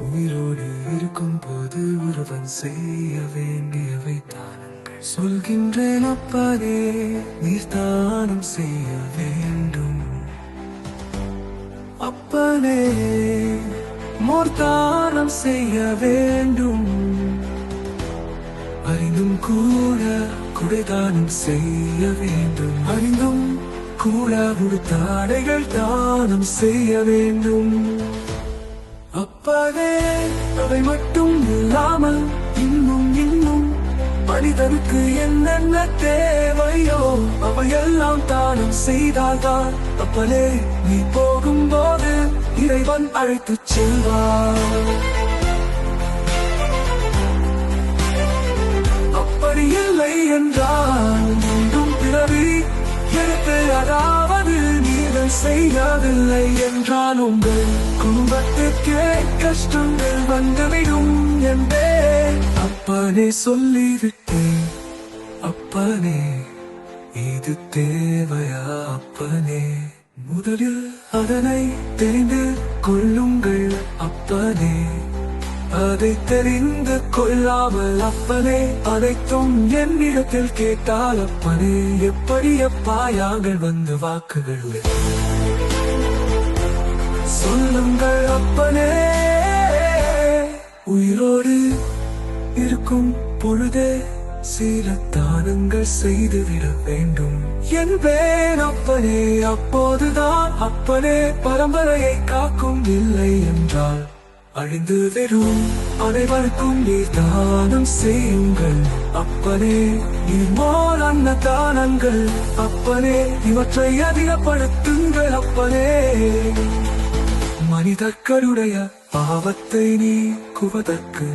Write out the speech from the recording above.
உயிரோடு இருக்கும் போது ஒருவன் செய்ய வேண்டியவை தானங்கள். சொல்கின்றேன் அப்பாதே நீர் தானம் செய்ய வேண்டும். அப்பனே மோர்தானம் செய்ய வேண்டும். அறிந்தும் கூட குடைதானம் செய்ய வேண்டும். அறிந்தும் கூட உடுத்தாடைகள் தானம் செய்ய வேண்டும். அப்பாவே அவை மட்டும் இல்லாமல் இன்னும் இன்னும் மனிதனுக்கு என்னென்ன தேவையோ அவையெல்லாம் தானம் செய்தால்தான் அப்பலே நீ போகும்போது இறைவன் அழைத்துச் செல்வார். அப்படி இல்லை என்றால் நீங்கள் செய்யவில்லை என்றால் உங்கள் குடும்பத்திற்கே கஷ்டங்கள் வந்துவிடும் என்றே அப்பனே சொல்லிவிட்டேன் அப்பனே இது தேவையா அப்பனே? முதலில் அதனை தெரிந்து கொள்ளுங்கள் அப்பனே. அதை தெரிந்து கொள்ளாமல் அப்பனே அனைத்தும் என்னிடத்தில் கேட்டால் அப்பனே எப்படி அப்பா யாங்கள் வந்து வாக்குகள் சொல்லுங்கள் அப்பனே உயிரோடு இருக்கும் பொழுதே சில தானங்கள் செய்துவிட வேண்டும். என்பேன் அப்பனே அப்போதுதான் அப்பனே பரம்பரையை காக்கும் இல்லை என்றால் அழிந்து வெறும் அனைவருக்கும் நீர் தானம் செய்யுங்கள். அப்பனே நீர் அன்ன தானங்கள் அப்பனே இவற்றை அதிகப்படுத்துங்கள் அப்பனே. மனிதர்களுடைய பாவத்தை நீக்குவதற்கு